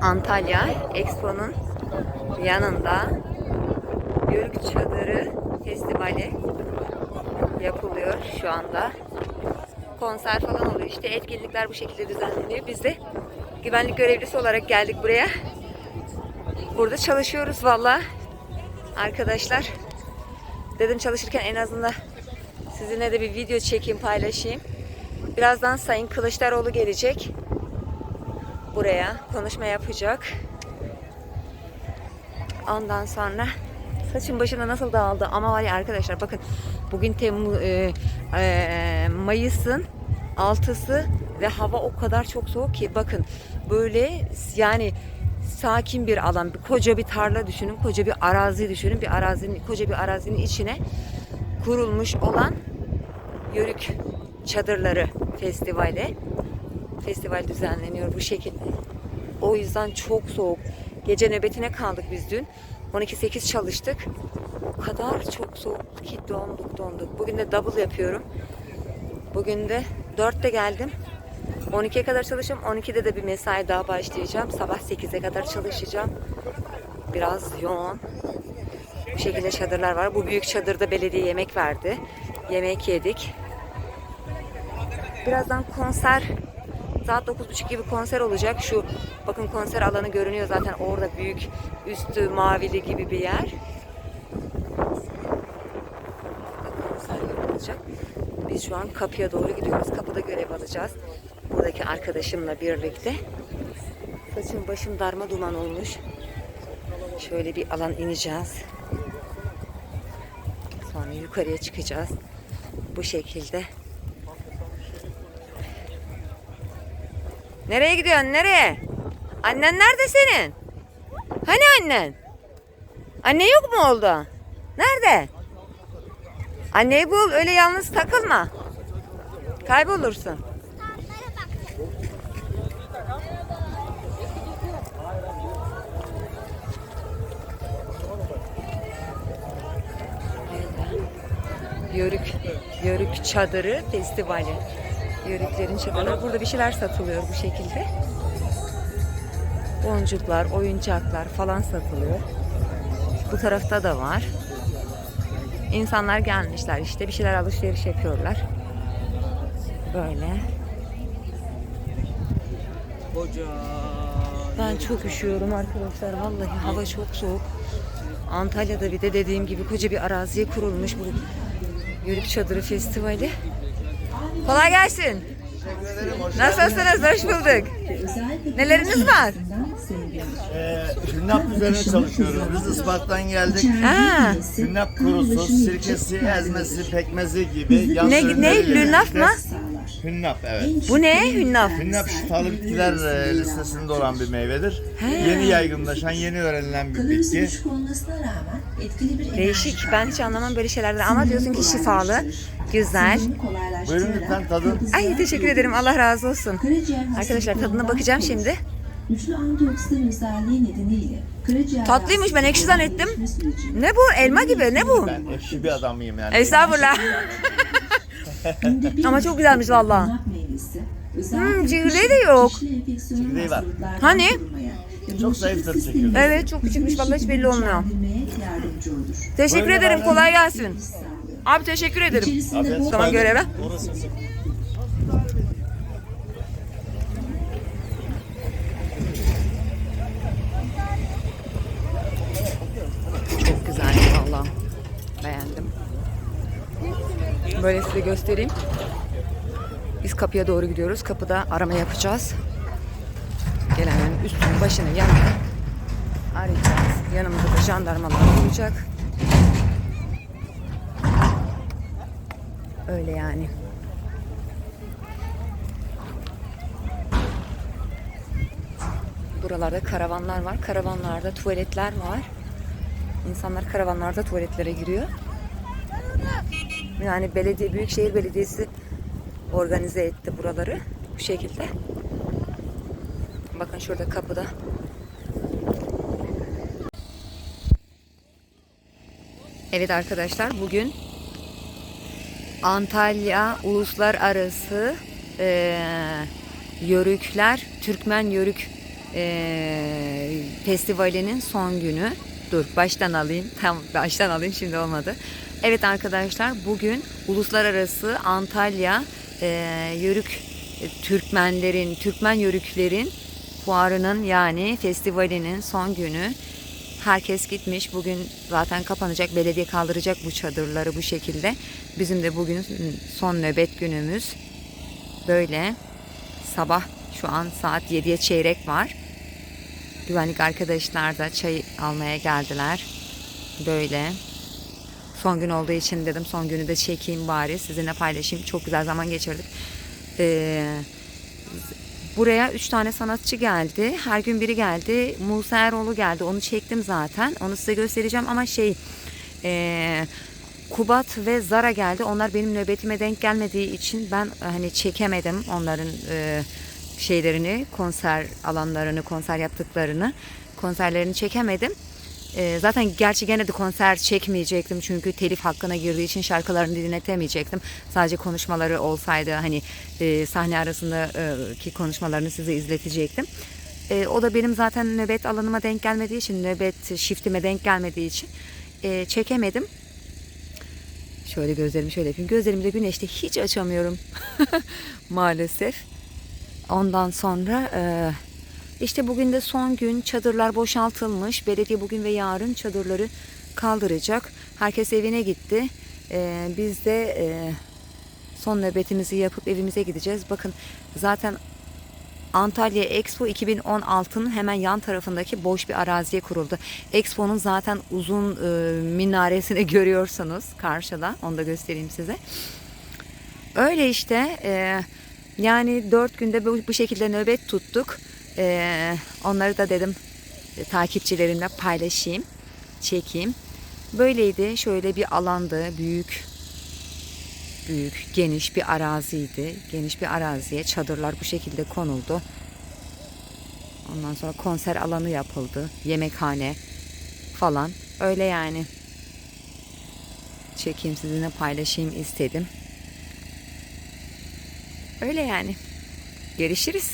Antalya Expo'nun yanında Yörük Çadırı Festivali yapılıyor şu anda. Konser falan oluyor işte etkinlikler bu şekilde düzenleniyor. Biz de güvenlik görevlisi olarak geldik buraya. Burada çalışıyoruz valla arkadaşlar. Dedim çalışırken en azından sizinle de bir video çekeyim paylaşayım. Birazdan Sayın Kılıçdaroğlu gelecek buraya konuşma yapacak. Ondan sonra saçım başına nasıl dağıldı ama var ya arkadaşlar bakın bugün Temmuz e, e, Mayıs'ın 6'sı ve hava o kadar çok soğuk ki bakın böyle yani sakin bir alan, bir koca bir tarla düşünün, koca bir arazi düşünün, bir arazinin koca bir arazinin içine kurulmuş olan Yörük Çadırları Festivali. Festival düzenleniyor bu şekilde. O yüzden çok soğuk. Gece nöbetine kaldık biz dün. 12-8 çalıştık. O kadar çok soğuktu ki donduk donduk. Bugün de double yapıyorum. Bugün de 4'te geldim. 12'ye kadar çalışacağım. 12'de de bir mesai daha başlayacağım. Sabah 8'e kadar çalışacağım. Biraz yoğun. Bu şekilde çadırlar var. Bu büyük çadırda belediye yemek verdi. Yemek yedik. Birazdan konser saat 9.30 gibi konser olacak. Şu bakın konser alanı görünüyor zaten orada büyük üstü mavili gibi bir yer. Konser yapılacak. Biz şu an kapıya doğru gidiyoruz. Kapıda görev alacağız. Buradaki arkadaşımla birlikte. Saçım başım darma duman olmuş. Şöyle bir alan ineceğiz. Sonra yukarıya çıkacağız. Bu şekilde. Nereye gidiyorsun? Nereye? Annen nerede senin? Hani annen? Anne yok mu oldu? Nerede? Anneyi bul. Öyle yalnız takılma. Kaybolursun. Yörük, Yörük Çadırı Festivali. Yörüklerin çadırları. Burada bir şeyler satılıyor bu şekilde. Boncuklar, oyuncaklar falan satılıyor. Bu tarafta da var. İnsanlar gelmişler işte bir şeyler alışveriş yapıyorlar. Böyle. Ben çok üşüyorum arkadaşlar. Vallahi hava çok soğuk. Antalya'da bir de dediğim gibi koca bir araziye kurulmuş bu Yörük Çadırı Festivali. Kolay gelsin. Nasılsınız? Hoş bulduk. Neleriniz var? Ee, Hünnap üzerine çalışıyoruz. Biz Isparta'dan geldik. Ha. Hünnap kurusu, sirkesi, ezmesi, pekmezi gibi yaz Ne, ürünleri ne? ile Lünaf mı? Hünnap evet. Bu ne? Hünnap. Hünnap şifalı bitkiler e, listesinde olan bir meyvedir. Yeni yaygınlaşan, yeni öğrenilen bir Kalorisi bitki. düşük olmasına rağmen etkili bir enerji Değişik. Ben hiç anlamam böyle şeylerden ama diyorsun ki şifalı, güzel. Buyurun lütfen tadın. Ay teşekkür ederim. Allah razı olsun. Arkadaşlar tadına bakacağım şimdi. Güçlü antioksidan özelliği nedeniyle karaciğer Tatlıymış, ben ekşi zannettim. Ne bu? Elma gibi. Ne bu? Ben ekşi bir adamıyım yani. Estağfurullah. Ama çok güzelmiş valla. Hmm, kışın de yok. Çekirdeği var. Hani? Çok zayıftır çekirdeği. Evet çok küçükmüş vallahi hiç belli olmuyor. Teşekkür Buyurun ederim. Kolay gelsin. Abi teşekkür ederim. İçerisinde bol Tamam göreve. Çok güzel valla. Beğendim. Böyle size göstereyim. Biz kapıya doğru gidiyoruz. Kapıda arama yapacağız. Gelenlerin üstünü, başını, yanını arayacağız. Yanımızda da jandarmalar olacak. Öyle yani. Buralarda karavanlar var. Karavanlarda tuvaletler var. İnsanlar karavanlarda tuvaletlere giriyor. Yani belediye, Büyükşehir Belediyesi organize etti buraları bu şekilde. Bakın şurada kapıda. Evet arkadaşlar bugün Antalya Uluslararası eee Yörükler, Türkmen Yörük e, festivalinin son günü. Dur baştan alayım. Tam baştan alayım şimdi olmadı. Evet arkadaşlar bugün uluslararası Antalya e, yörük e, Türkmenlerin, Türkmen yörüklerin fuarının yani festivalinin son günü. Herkes gitmiş. Bugün zaten kapanacak. Belediye kaldıracak bu çadırları bu şekilde. Bizim de bugün son nöbet günümüz. Böyle sabah şu an saat 7'ye çeyrek var. Güvenlik arkadaşlar da çay almaya geldiler. Böyle. Son gün olduğu için dedim son günü de çekeyim bari sizinle paylaşayım. Çok güzel zaman geçirdik. Ee, buraya üç tane sanatçı geldi. Her gün biri geldi. Musa Eroğlu geldi. Onu çektim zaten. Onu size göstereceğim ama şey ee, Kubat ve Zara geldi. Onlar benim nöbetime denk gelmediği için ben hani çekemedim onların e, şeylerini, konser alanlarını, konser yaptıklarını, konserlerini çekemedim. E, zaten gerçi gene de konser çekmeyecektim çünkü telif hakkına girdiği için şarkılarını dinletemeyecektim. Sadece konuşmaları olsaydı hani e, sahne arasındaki konuşmalarını size izletecektim. E, o da benim zaten nöbet alanıma denk gelmediği için, nöbet shiftime denk gelmediği için e, çekemedim. Şöyle gözlerimi şöyle yapayım. Gözlerimi de güneşte hiç açamıyorum. Maalesef. Ondan sonra e, işte bugün de son gün çadırlar boşaltılmış. Belediye bugün ve yarın çadırları kaldıracak. Herkes evine gitti. E, biz de e, son nöbetimizi yapıp evimize gideceğiz. Bakın zaten Antalya Expo 2016'nın hemen yan tarafındaki boş bir araziye kuruldu. Expo'nun zaten uzun e, minaresini görüyorsunuz karşıda. Onu da göstereyim size. Öyle işte. e, yani dört günde bu, bu şekilde nöbet tuttuk. E, onları da dedim e, takipçilerimle paylaşayım, çekeyim. Böyleydi. Şöyle bir alandı. Büyük büyük, geniş bir araziydi. Geniş bir araziye çadırlar bu şekilde konuldu. Ondan sonra konser alanı yapıldı. Yemekhane falan. Öyle yani. Çekeyim sizinle paylaşayım istedim. Öyle yani. Görüşürüz.